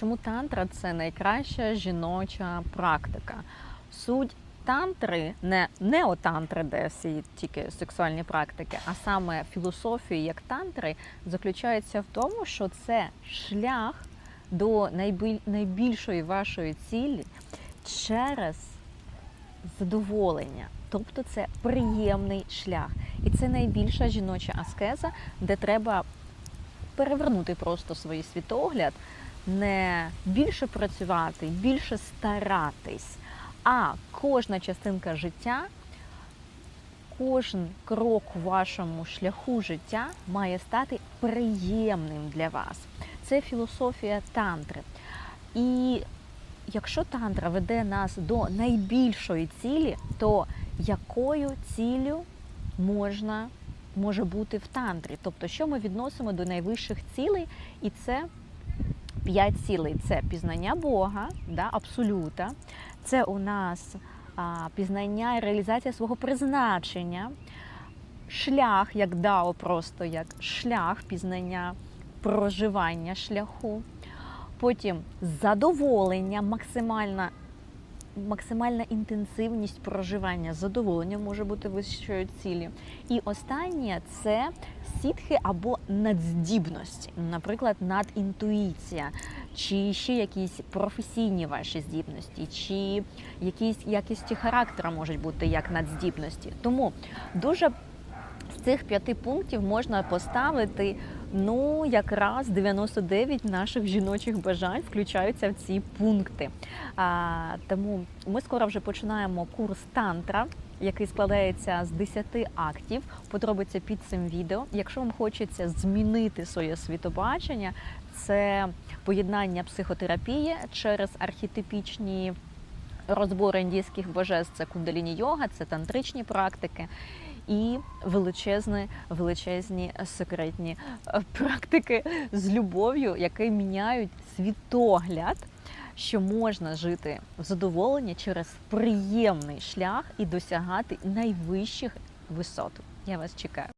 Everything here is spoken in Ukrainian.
Чому тантра це найкраща жіноча практика? Суть тантри, не неотантри, де всі тільки сексуальні практики, а саме філософії як тантри, заключається в тому, що це шлях до найбільшої вашої цілі через задоволення. Тобто це приємний шлях. І це найбільша жіноча аскеза, де треба перевернути просто свій світогляд, не більше працювати, більше старатись, а кожна частинка життя, кожен крок у вашому шляху життя має стати приємним для вас. Це філософія тантри. І якщо тантра веде нас до найбільшої цілі, то якою ціллю можна може бути в тантрі? Тобто, що ми відносимо до найвищих цілей, і це п'ять цілей: це пізнання Бога, да, абсолюта, це у нас а, пізнання і реалізація свого призначення, шлях, як дао, просто як шлях пізнання, проживання шляху. Потім задоволення, максимальна, максимальна інтенсивність проживання, задоволення може бути вищою цілі. І останнє це сітхи або надздібності, наприклад, надінтуїція, чи ще якісь професійні ваші здібності, чи якісь якісті характера можуть бути як надздібності. Тому дуже цих п'яти пунктів можна поставити ну якраз 99 наших жіночих бажань включаються в ці пункти. А, тому ми скоро вже починаємо курс тантра. Який складається з 10 актів, подробиться під цим відео. Якщо вам хочеться змінити своє світобачення, це поєднання психотерапії через архетипічні розбори індійських божеств, це кундаліні йога, це тантричні практики і величезні, величезні секретні е, практики з любов'ю, які міняють світогляд, що можна жити в задоволенні через приємний шлях і досягати найвищих висот. Я вас чекаю.